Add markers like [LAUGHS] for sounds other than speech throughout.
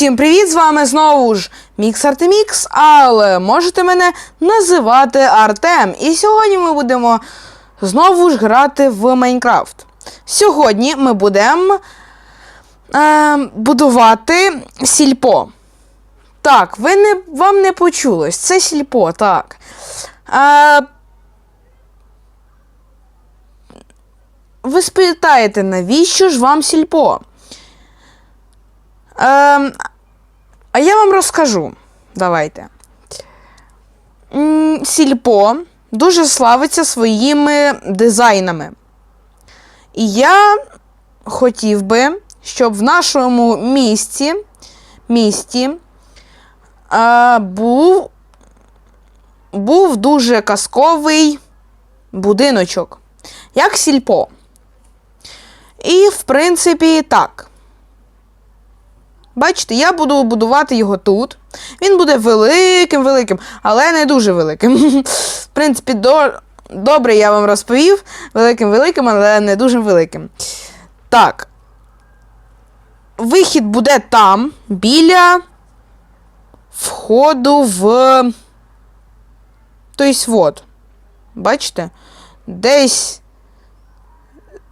Усім привіт! З вами знову ж Мікс Артемікс, але можете мене називати Артем. І сьогодні ми будемо знову ж грати в Майнкрафт. Сьогодні ми будемо е, будувати сільпо. Так, ви не, вам не почулось. Це сільпо, так. Е, ви спитаєте, навіщо ж вам сільпо? Ем, а я вам розкажу. Давайте. Сільпо дуже славиться своїми дизайнами. І я хотів би, щоб в нашому місті, місті е, був, був дуже казковий будиночок, як сільпо. І, в принципі, так. Бачите, я буду будувати його тут. Він буде великим-великим, але не дуже великим. [LAUGHS] В принципі, до... добре я вам розповів. Великим-великим, але не дуже великим. Так. Вихід буде там, біля входу в. Тобто, вот. Бачите? Десь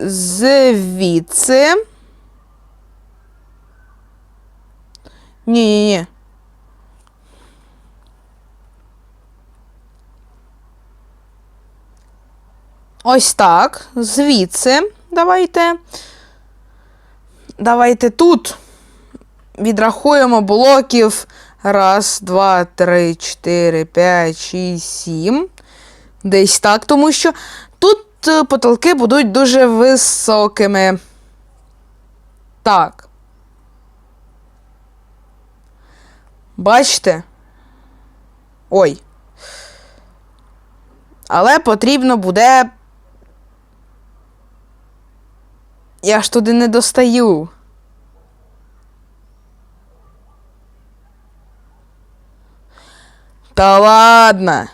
звідси. Ні-ні-ні. Ось так. Звідси. Давайте. Давайте тут відрахуємо блоків. Раз, два, три, чотири, п'ять, шість, сім. Десь так, тому що тут е, потолки будуть дуже високими. Так. Бачите? Ой. Але потрібно буде. Я ж туди не достаю. Та ладно.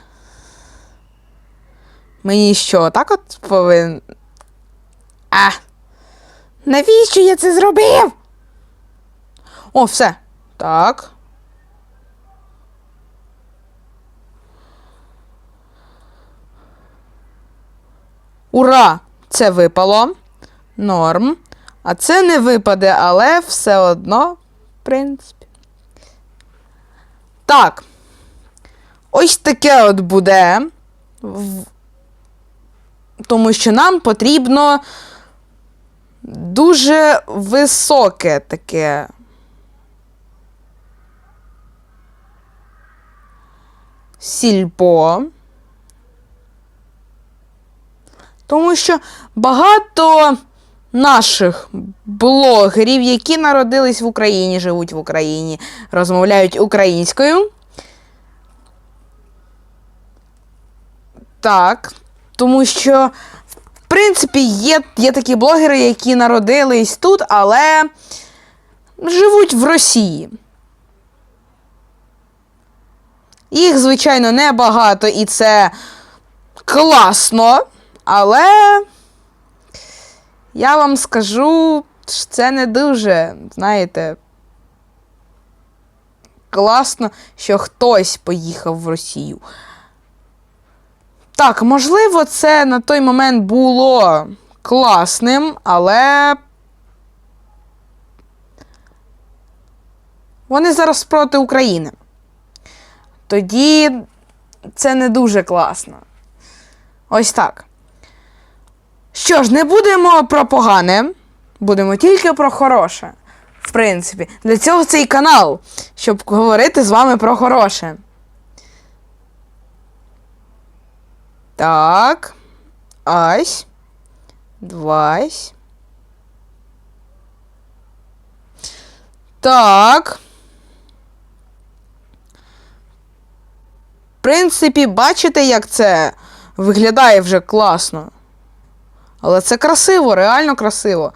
Мені що, так от повинен. А. Навіщо я це зробив? О, все. Так. Ура! Це випало. Норм. А це не випаде, але все одно, в принципі. Так. Ось таке от буде. Тому що нам потрібно дуже високе таке. Сільпо. Тому що багато наших блогерів, які народились в Україні, живуть в Україні, розмовляють українською. Так. Тому що, в принципі, є, є такі блогери, які народились тут, але живуть в Росії. Їх, звичайно, небагато, і це класно. Але я вам скажу, що це не дуже, знаєте, класно, що хтось поїхав в Росію. Так, можливо, це на той момент було класним, але. Вони зараз проти України. Тоді це не дуже класно. Ось так. Що ж, не будемо про погане, будемо тільки про хороше. В принципі, для цього цей канал, щоб говорити з вами про хороше. Так. Ось. Двась. Так. В принципі, бачите, як це виглядає вже класно. Але це красиво, реально красиво.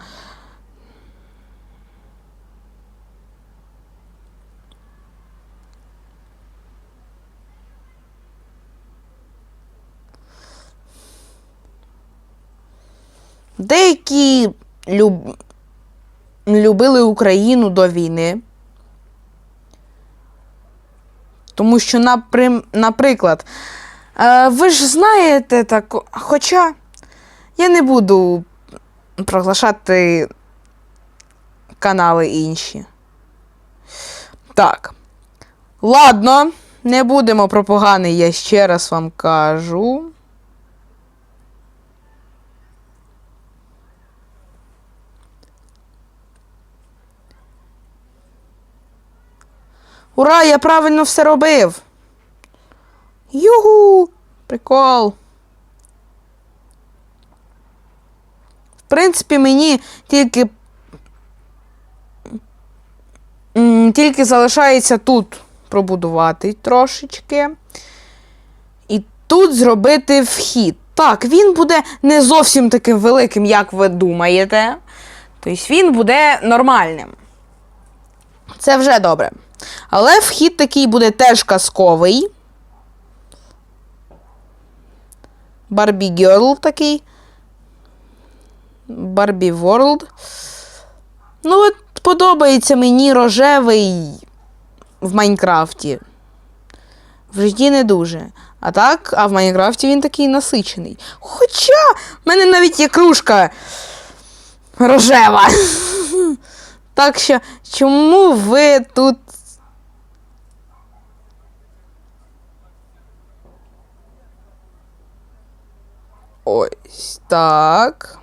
Деякі люб... любили Україну до війни. Тому що, наприклад, е, ви ж знаєте так, хоча я не буду проглашати канали інші. Так. Ладно, не будемо про поганий, я ще раз вам кажу. Ура, я правильно все робив. Югу! Прикол. Принципі, мені тільки. Тільки залишається тут пробудувати трошечки. І тут зробити вхід. Так, він буде не зовсім таким великим, як ви думаєте. Тобто він буде нормальним. Це вже добре. Але вхід такий буде теж казковий. Барбі Герл такий. Барбі Ворлд. Ну, от подобається мені рожевий в Майнкрафті. В житті не дуже. А так, а в Майнкрафті він такий насичений. Хоча в мене навіть є кружка рожева. [LAUGHS] Так що, чому ви тут. Ось так.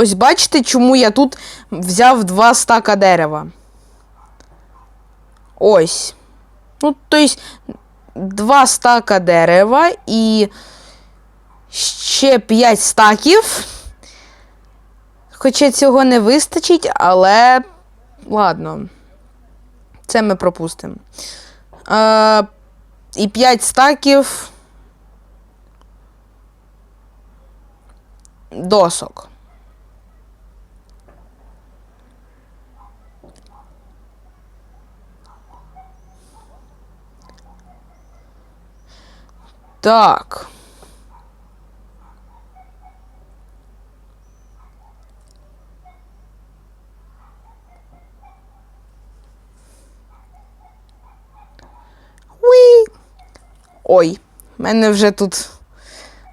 Ось бачите, чому я тут взяв два стака дерева. Ось. Ну, тобто, два стака дерева і ще 5 стаків. Хоча цього не вистачить, але ладно. Це ми пропустимо. Е, і 5 стаків досок. Так. Уі. Ой, в мене вже тут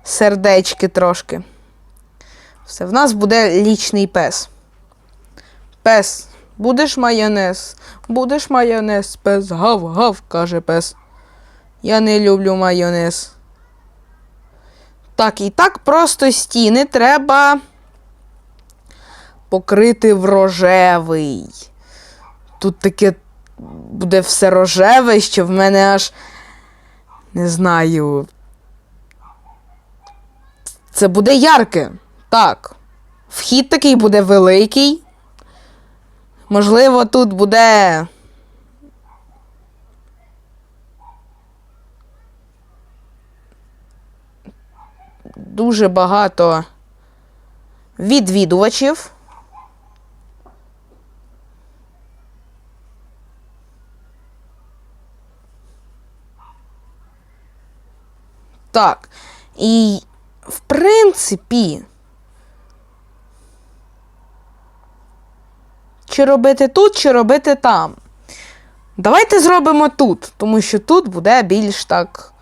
сердечки трошки. Все, в нас буде лічний пес. Пес, будеш майонез? Будеш майонез, пес, гав-гав, каже пес. Я не люблю майонез. Так, і так просто стіни треба покрити в рожевий. Тут таке буде все рожеве, що в мене аж не знаю. Це буде ярке. Так. Вхід такий буде великий. Можливо, тут буде. Дуже багато відвідувачів. Так. І, в принципі, чи робити тут, чи робити там. Давайте зробимо тут, тому що тут буде більш так.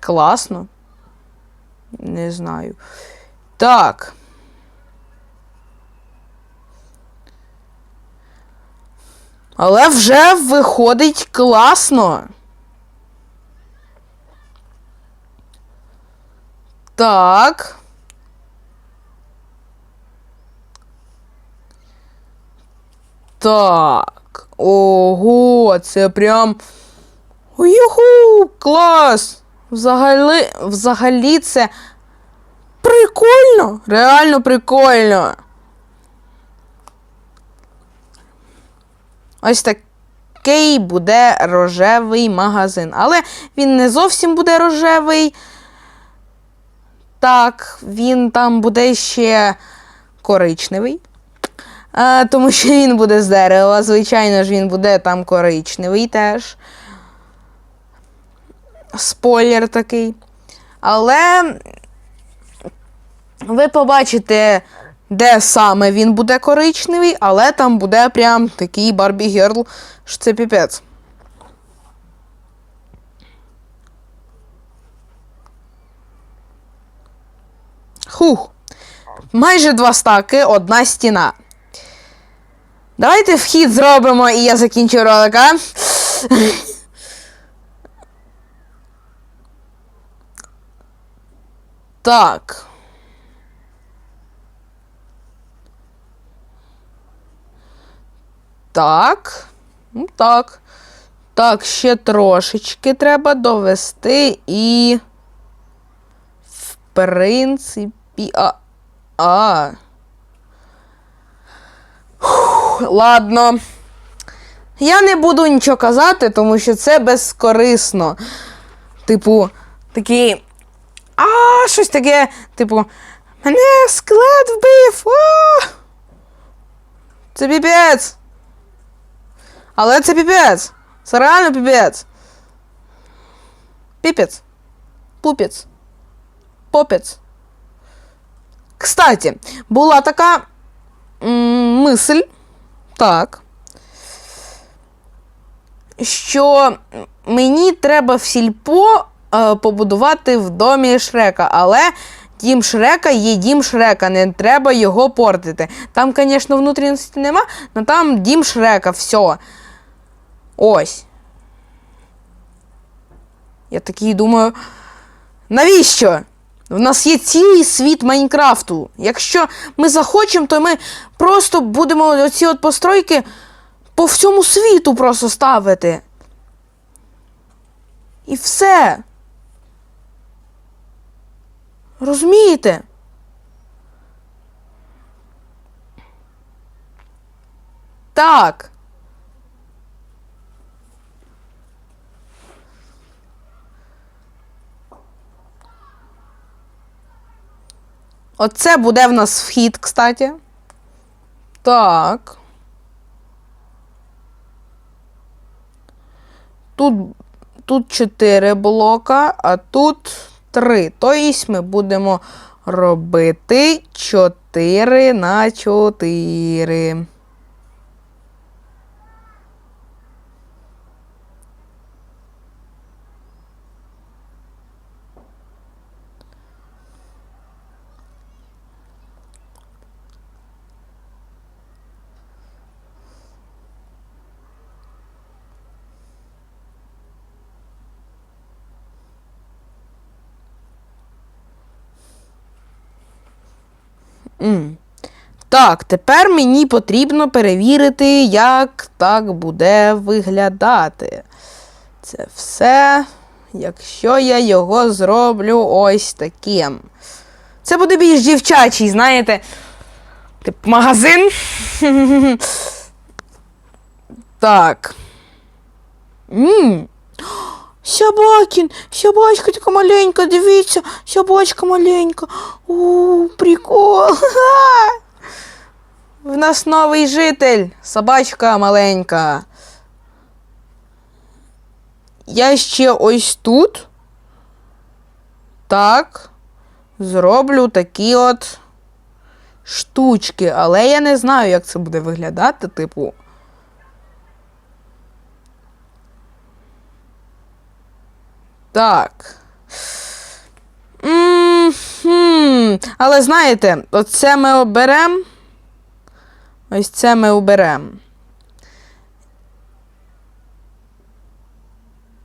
Класно. Не знаю. Так. Але вже виходить класно. Так. Так. Ого, це прям. Юху, клас! Взагалі, взагалі це прикольно. Реально прикольно. Ось такий буде рожевий магазин. Але він не зовсім буде рожевий. Так, він там буде ще коричневий. А, тому що він буде з дерева. Звичайно ж, він буде там коричневий теж. Спойлер такий. Але ви побачите, де саме він буде коричневий, але там буде прям такий Барбі Герл, що це піпець. Хух. Майже два стаки, одна стіна. Давайте вхід зробимо, і я закінчу ролика. Так. Так. Ну, Так. Так, ще трошечки треба довести і. В принципі. А. А. Фух, ладно. Я не буду нічого казати, тому що це безкорисно. Типу, такий. А, щось таке, типу, мене скелет вбив. А! Це піпець. Але це піпець. Це реально піпець. Піпець. Пупець. Попець. Кстати, була така мисль, так, що мені треба в сільпо побудувати в домі Шрека, але дім Шрека є дім Шрека, не треба його портити. Там, звісно, внутрішності нема, але там дім Шрека, все. Ось. Я такий думаю, навіщо? В нас є цілий світ Майнкрафту. Якщо ми захочемо, то ми просто будемо оці от постройки по всьому світу просто ставити. І все. Розумієте? Так. Оце буде в нас вхід, кстати. Так. Тут, тут 4 блока, а тут 3. Тобто ми будемо робити 4 на 4. М. Так, тепер мені потрібно перевірити, як так буде виглядати. Це все, якщо я його зроблю ось таким. Це буде більш дівчачий, знаєте. Тип магазин. [LAUGHS] так. М. Собакін, собачка така маленька, дивіться, собачка маленька. У, прикол. [LAUGHS] В нас новий житель, собачка маленька. Я ще ось тут. Так. Зроблю такі от штучки, але я не знаю, як це буде виглядати, типу. Так. М -м Але знаєте, оце ми оберемо. Ось це ми оберемо.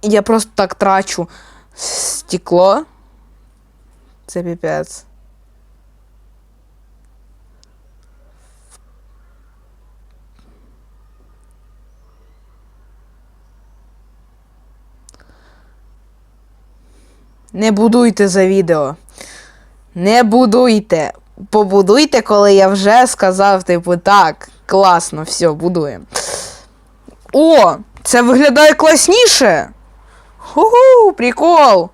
Я просто так трачу стекло. Це піпець. Не будуйте за відео. Не будуйте. Побудуйте, коли я вже сказав, типу, так, класно, все, будуємо. О, це виглядає класніше. Ху-ху, прикол.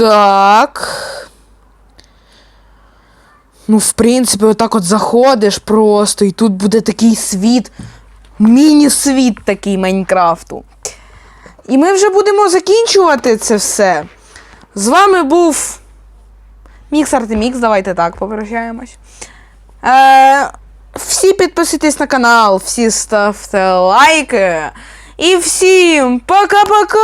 Так. Ну, в принципі, отак от заходиш просто, і тут буде такий світ, міні-світ такий Майнкрафту. І ми вже будемо закінчувати це все. З вами був Мікс Артемікс, давайте так попрощаємось. Е, всі підписуйтесь на канал, всі ставте лайки. І всім пока-пока!